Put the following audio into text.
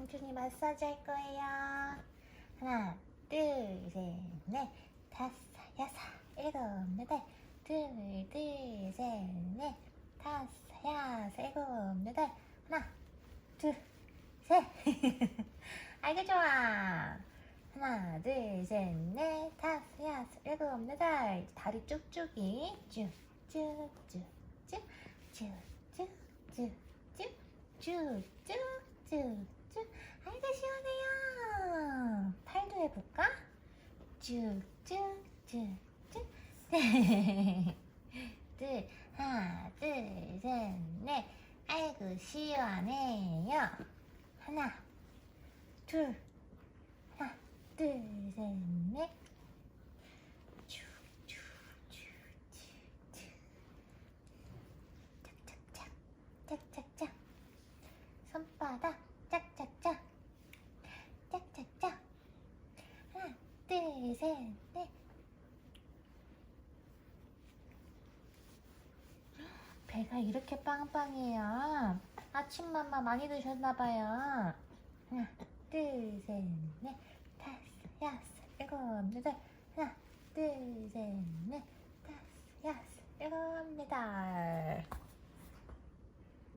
상준이 마사지 할 거예요. 하나, 둘, 셋, 넷, 다섯, 여섯, 일곱, 여덟, 둘, 둘, 셋, 넷, 다섯, 여섯, 일곱, 여덟, 하나, 둘, 셋. 아이고 좋아. 하나, 둘, 셋, 넷, 다섯, 여섯, 일곱, 여덟. 다리 쭉쭉이 쭉, 쭉, 쭉, 쭉, 쭉, 쭉, 쭉, 쭉, 쭉, 쭉. 아이고 시원해요. 팔도 해 볼까? 쭉, 쭉, 쭉, 쭉. 둘, 하나, 둘, 셋, 넷. 아이고 시원해요. 하나, 둘, 하나, 둘, 셋, 둘, 셋, 넷. 배가 이렇게 빵빵해요. 아침맘마 많이 드셨나봐요. 하나, 둘, 셋, 넷, 다섯, 여섯, 일곱, 여덟. 하나, 둘, 셋, 넷,